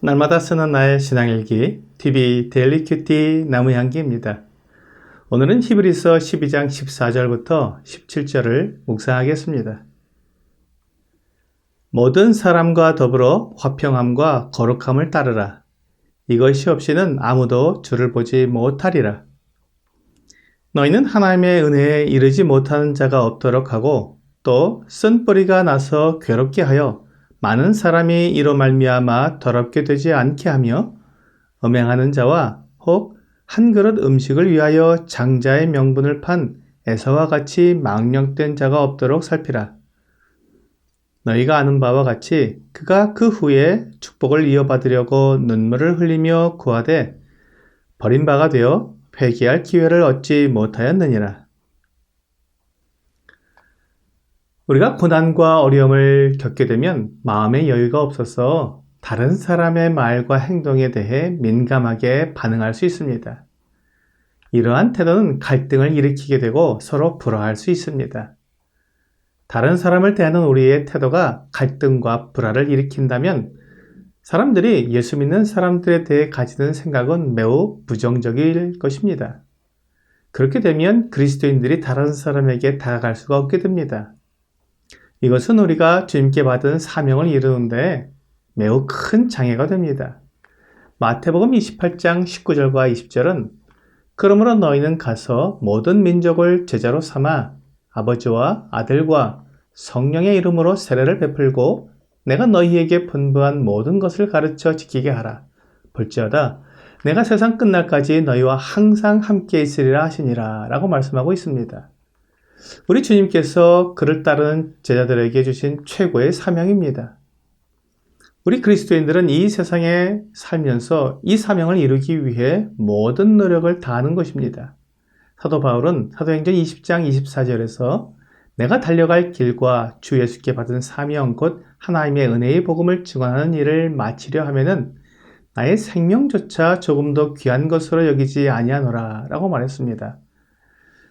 날마다 쓰는 나의 신앙일기 TV 데일리 큐티 나무향기입니다. 오늘은 히브리서 12장 14절부터 17절을 묵상하겠습니다. 모든 사람과 더불어 화평함과 거룩함을 따르라. 이것이 없이는 아무도 주를 보지 못하리라. 너희는 하나님의 은혜에 이르지 못하는 자가 없도록 하고 또 쓴뿌리가 나서 괴롭게 하여 많은 사람이 이로 말미암아 더럽게 되지 않게 하며 음행하는 자와 혹 한 그릇 음식을 위하여 장자의 명분을 판 에서와 같이 망령된 자가 없도록 살피라. 너희가 아는 바와 같이 그가 그 후에 축복을 이어받으려고 눈물을 흘리며 구하되 버린 바가 되어 회개할 기회를 얻지 못하였느니라. 우리가 고난과 어려움을 겪게 되면 마음의 여유가 없어서 다른 사람의 말과 행동에 대해 민감하게 반응할 수 있습니다. 이러한 태도는 갈등을 일으키게 되고 서로 불화할 수 있습니다. 다른 사람을 대하는 우리의 태도가 갈등과 불화를 일으킨다면 사람들이 예수 믿는 사람들에 대해 가지는 생각은 매우 부정적일 것입니다. 그렇게 되면 그리스도인들이 다른 사람에게 다가갈 수가 없게 됩니다. 이것은 우리가 주님께 받은 사명을 이루는데 매우 큰 장애가 됩니다. 마태복음 28장 19절과 20절은 그러므로 너희는 가서 모든 민족을 제자로 삼아 아버지와 아들과 성령의 이름으로 세례를 베풀고 내가 너희에게 분부한 모든 것을 가르쳐 지키게 하라. 볼지어다 내가 세상 끝날까지 너희와 항상 함께 있으리라 하시니라 라고 말씀하고 있습니다. 우리 주님께서 그를 따르는 제자들에게 주신 최고의 사명입니다. 우리 그리스도인들은 이 세상에 살면서 이 사명을 이루기 위해 모든 노력을 다하는 것입니다. 사도 바울은 사도행전 20장 24절에서 내가 달려갈 길과 주 예수께 받은 사명 곧 하나님의 은혜의 복음을 증언하는 일을 마치려 하면은 나의 생명조차 조금 더 귀한 것으로 여기지 아니하노라 라고 말했습니다.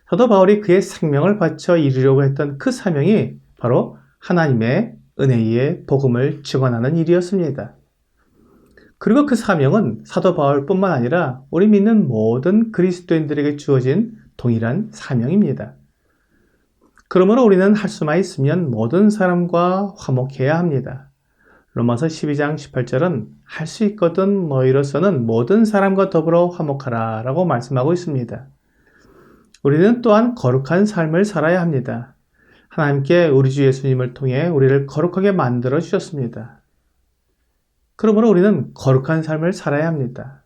사도 바울이 그의 생명을 바쳐 이루려고 했던 그 사명이 바로 하나님의 은혜의 복음을 증언하는 일이었습니다. 그리고 그 사명은 사도 바울뿐만 아니라 우리 믿는 모든 그리스도인들에게 주어진 동일한 사명입니다. 그러므로 우리는 할 수만 있으면 모든 사람과 화목해야 합니다. 로마서 12장 18절은 할 수 있거든 너희로서는 모든 사람과 더불어 화목하라 라고 말씀하고 있습니다. 우리는 또한 거룩한 삶을 살아야 합니다. 하나님께 우리 주 예수님을 통해 우리를 거룩하게 만들어 주셨습니다. 그러므로 우리는 거룩한 삶을 살아야 합니다.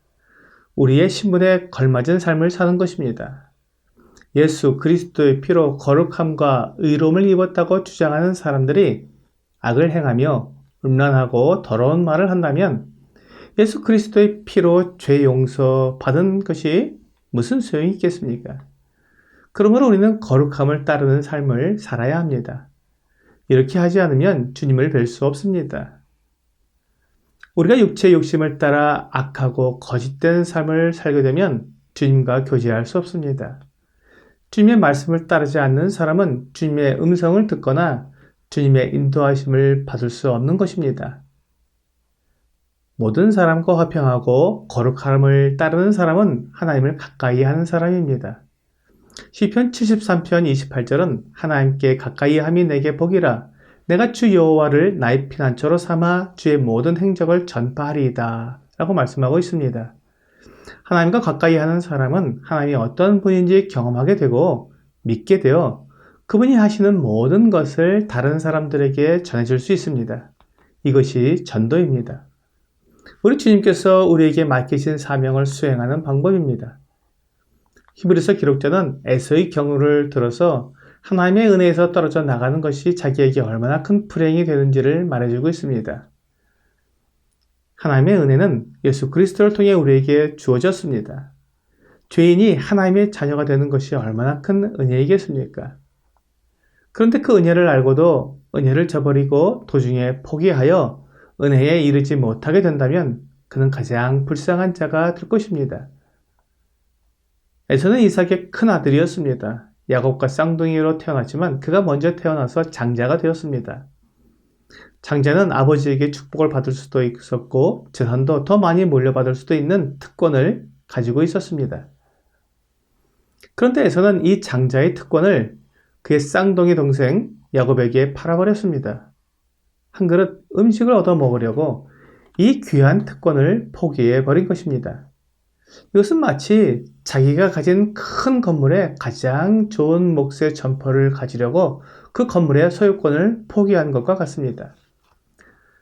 우리의 신분에 걸맞은 삶을 사는 것입니다. 예수 그리스도의 피로 거룩함과 의로움을 입었다고 주장하는 사람들이 악을 행하며 음란하고 더러운 말을 한다면 예수 그리스도의 피로 죄 용서 받은 것이 무슨 소용이 있겠습니까? 그러므로 우리는 거룩함을 따르는 삶을 살아야 합니다. 이렇게 하지 않으면 주님을 뵐 수 없습니다. 우리가 육체의 욕심을 따라 악하고 거짓된 삶을 살게 되면 주님과 교제할 수 없습니다. 주님의 말씀을 따르지 않는 사람은 주님의 음성을 듣거나 주님의 인도하심을 받을 수 없는 것입니다. 모든 사람과 화평하고 거룩함을 따르는 사람은 하나님을 가까이 하는 사람입니다. 시편 73편 28절은 하나님께 가까이 함이 내게 복이라 내가 주 여호와를 나의 피난처로 삼아 주의 모든 행적을 전파하리이다 라고 말씀하고 있습니다. 하나님과 가까이 하는 사람은 하나님이 어떤 분인지 경험하게 되고 믿게 되어 그분이 하시는 모든 것을 다른 사람들에게 전해줄 수 있습니다. 이것이 전도입니다. 우리 주님께서 우리에게 맡기신 사명을 수행하는 방법입니다. 히브리서 기록자는 에서의 경우를 들어서 하나님의 은혜에서 떨어져 나가는 것이 자기에게 얼마나 큰 불행이 되는지를 말해주고 있습니다. 하나님의 은혜는 예수 그리스도를 통해 우리에게 주어졌습니다. 죄인이 하나님의 자녀가 되는 것이 얼마나 큰 은혜이겠습니까? 그런데 그 은혜를 알고도 은혜를 저버리고 도중에 포기하여 은혜에 이르지 못하게 된다면 그는 가장 불쌍한 자가 될 것입니다. 에서는 이삭의 큰 아들이었습니다. 야곱과 쌍둥이로 태어났지만 그가 먼저 태어나서 장자가 되었습니다. 장자는 아버지에게 축복을 받을 수도 있었고 재산도 더 많이 물려받을 수도 있는 특권을 가지고 있었습니다. 그런데 에서는 이 장자의 특권을 그의 쌍둥이 동생 야곱에게 팔아버렸습니다. 한 그릇 음식을 얻어 먹으려고 이 귀한 특권을 포기해 버린 것입니다. 이것은 마치 자기가 가진 큰 건물에 가장 좋은 몫의 점퍼를 가지려고 그 건물의 소유권을 포기한 것과 같습니다.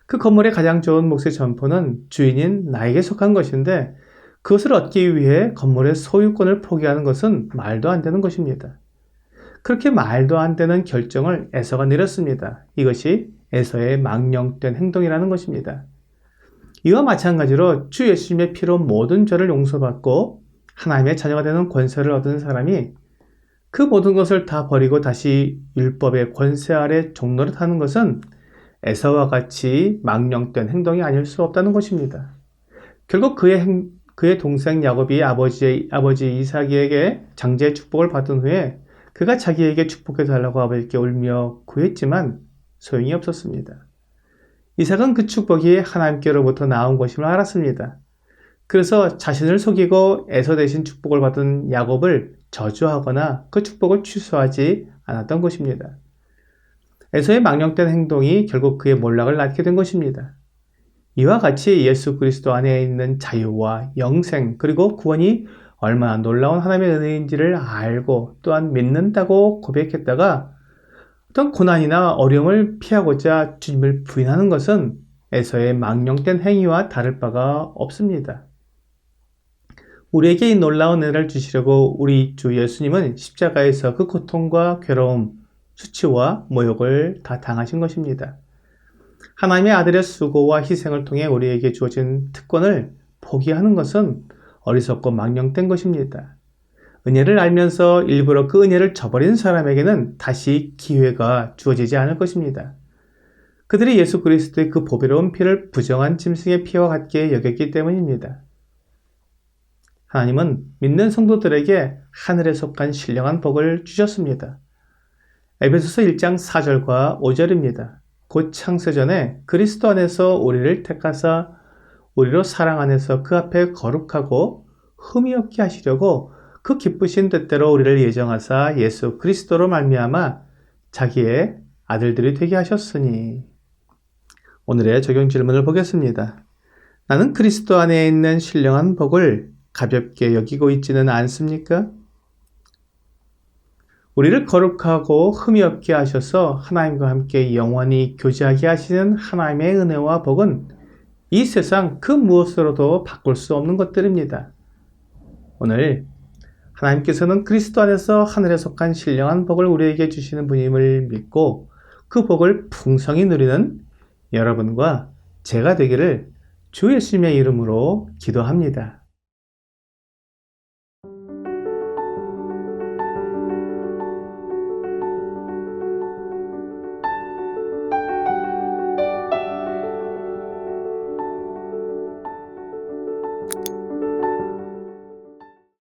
그 건물의 가장 좋은 몫의 점포는 주인인 나에게 속한 것인데 그것을 얻기 위해 건물의 소유권을 포기하는 것은 말도 안 되는 것입니다. 그렇게 말도 안 되는 결정을 에서가 내렸습니다. 이것이 에서의 망령된 행동이라는 것입니다. 이와 마찬가지로 주 예수님의 피로 모든 죄를 용서받고 하나님의 자녀가 되는 권세를 얻은 사람이 그 모든 것을 다 버리고 다시 율법의 권세 아래 종노릇 하는 것은 에서와 같이 망령된 행동이 아닐 수 없다는 것입니다. 결국 그의, 행, 그의 동생 야곱이 아버지의, 아버지 이삭에게 장제의 축복을 받은 후에 그가 자기에게 축복해 달라고 아버지께 울며 구했지만 소용이 없었습니다. 이삭은 그 축복이 하나님께로부터 나온 것임을 알았습니다. 그래서 자신을 속이고 에서 대신 축복을 받은 야곱을 저주하거나 그 축복을 취소하지 않았던 것입니다. 에서의 망령된 행동이 결국 그의 몰락을 낳게 된 것입니다. 이와 같이 예수 그리스도 안에 있는 자유와 영생 그리고 구원이 얼마나 놀라운 하나님의 은혜인지를 알고 또한 믿는다고 고백했다가 어떤 고난이나 어려움을 피하고자 주님을 부인하는 것은 에서의 망령된 행위와 다를 바가 없습니다. 우리에게 이 놀라운 은혜를 주시려고 우리 주 예수님은 십자가에서 그 고통과 괴로움, 수치와 모욕을 다 당하신 것입니다. 하나님의 아들의 수고와 희생을 통해 우리에게 주어진 특권을 포기하는 것은 어리석고 망령된 것입니다. 은혜를 알면서 일부러 그 은혜를 저버린 사람에게는 다시 기회가 주어지지 않을 것입니다. 그들이 예수 그리스도의 그 보배로운 피를 부정한 짐승의 피와 같게 여겼기 때문입니다. 하나님은 믿는 성도들에게 하늘에 속한 신령한 복을 주셨습니다. 에베소서 1장 4절과 5절입니다. 곧 창세 전에 그리스도 안에서 우리를 택하사 우리로 사랑 안에서 그 앞에 거룩하고 흠이 없게 하시려고 그 기쁘신 뜻대로 우리를 예정하사 예수 그리스도로 말미암아 자기의 아들들이 되게 하셨으니 오늘의 적용 질문을 보겠습니다. 나는 그리스도 안에 있는 신령한 복을 가볍게 여기고 있지는 않습니까? 우리를 거룩하고 흠이 없게 하셔서 하나님과 함께 영원히 교제하게 하시는 하나님의 은혜와 복은 이 세상 그 무엇으로도 바꿀 수 없는 것들입니다. 오늘 하나님께서는 그리스도 안에서 하늘에 속한 신령한 복을 우리에게 주시는 분임을 믿고 그 복을 풍성히 누리는 여러분과 제가 되기를 주 예수님의 이름으로 기도합니다.